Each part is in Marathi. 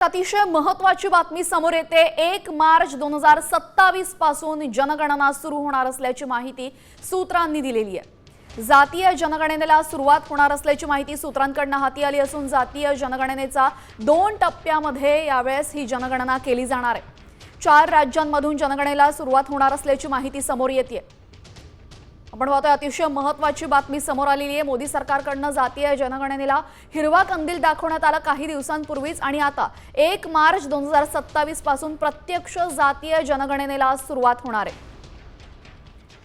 अतिशय महत्वाची बातमी समोर येते. एक मार्च दोन हजार सत्तावीसपासून जनगणना सुरू होणार असल्याची माहिती सूत्रांनी दिलेली आहे. जातीय जनगणनेला सुरुवात होणार असल्याची माहिती सूत्रांकडनं हाती आली असून जातीय जनगणनेचा दोन टप्प्यामध्ये यावेळेस ही जनगणना केली जाणार आहे. चार राज्यांमधून जनगणनेला सुरुवात होणार असल्याची माहिती समोर येते आपण पाहतोय अतिशय महत्वाची बातमी समोर आलेली आहे. मोदी सरकारकडनं जातीय जनगणनेला हिरवा कंदील दाखवण्यात आला काही दिवसांपूर्वीच आणि आता एक मार्च दोन हजार सत्तावीसपासून प्रत्यक्ष जातीय जनगणनेला सुरुवात होणार आहे.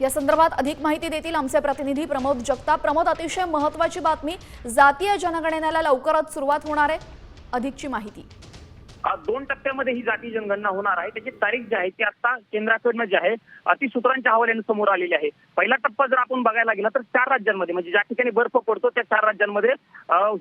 या संदर्भात अधिक माहिती देतील आमचे प्रतिनिधी प्रमोद जगताप. प्रमोद अतिशय महत्वाची बातमी जातीय जनगणनेला लवकरच सुरुवात होणार आहे. अधिकची माहिती. दोन टप्प्यामध्ये ही जाती जनगणना होणार आहे. त्याची तारीख जी आहे ती आता केंद्राकडनं जी आहे ती सूत्रांच्या हवाल्याने समोर आलेली आहे. पहिला टप्पा जर आपण बघायला गेला तर चार राज्यांमध्ये म्हणजे ज्या ठिकाणी बर्फ पडतो त्या चार राज्यांमध्ये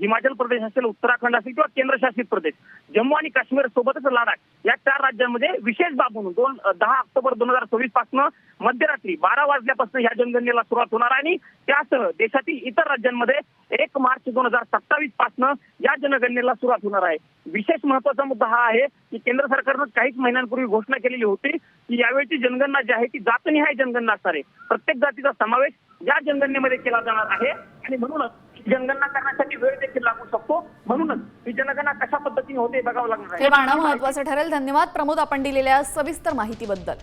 हिमाचल प्रदेश असेल उत्तराखंड असेल किंवा केंद्रशासित प्रदेश जम्मू आणि काश्मीर सोबतच लडाख या चार राज्यांमध्ये विशेष बाब म्हणून दोन दहा ऑक्टोबर दोन हजार सव्वीसपासून मध्यरात्री बारा वाजल्यापासून या जनगणनेला सुरुवात होणार आहे आणि त्यासह देशातील इतर राज्यांमध्ये एक मार्च दोन हजार सत्तावीसपासून या जनगणनेला सुरुवात होणार आहे. विशेष महत्त्वाचा मुद्दा हा आहे की केंद्र सरकारनं काहीच महिन्यांपूर्वी घोषणा केलेली होती की यावेळीची जनगणना जी आहे ती जातनिहाय जनगणना असणार आहे. प्रत्येक जातीचा समावेश या जनगणनेमध्ये केला जाणार आहे आणि म्हणूनच जनगणना करण्यासाठी वेळ देखील लागू शकतो. म्हणूनच ही जनगणना कशा पद्धतीने होते बघावं लागणार हे आहे महत्वाचं ठरेल. धन्यवाद. प्रमोद आपण दिलेल्या सविस्तर माहितीबद्दल.